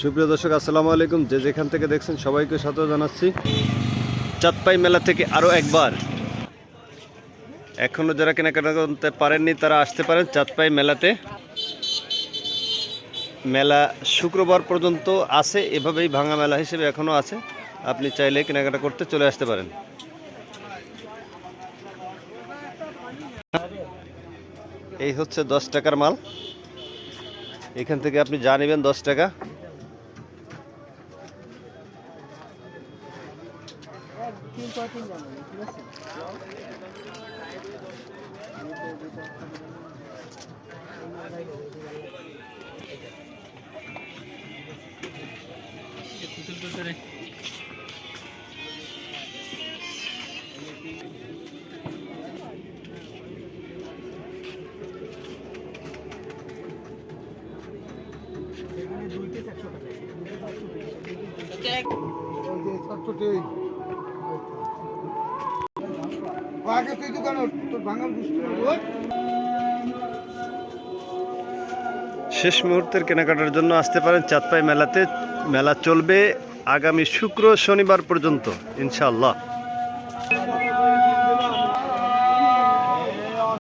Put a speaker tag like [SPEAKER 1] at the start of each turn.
[SPEAKER 1] সুপ্রিয় দর্শক, আসসালামু আলাইকুম। যে যেখান থেকে দেখছেন সবাইকে সাথে জানাচ্ছি। চাঁদপাই মেলা থেকে আরও একবার। এখনও যারা কেনাকাটা করতে পারেননি, তারা আসতে পারেন চাঁদপাই মেলাতে। মেলা শুক্রবার পর্যন্ত আছে, এভাবেই ভাঙা মেলা হিসেবে এখনও আছে। আপনি চাইলে কেনাকাটা করতে চলে আসতে পারেন। এই হচ্ছে দশ টাকার মাল। এখান থেকে আপনি যা নেবেন দশ টাকা।
[SPEAKER 2] তিন চার তিন জানি ঠিক তুই তোর ভাঙাল
[SPEAKER 1] শেষ মুহূর্তের কেনাকাটার জন্য আসতে পারেন চাঁদপাই মেলাতে। মেলা চলবে আগামী শুক্র শনিবার পর্যন্ত, ইনশাআল্লাহ।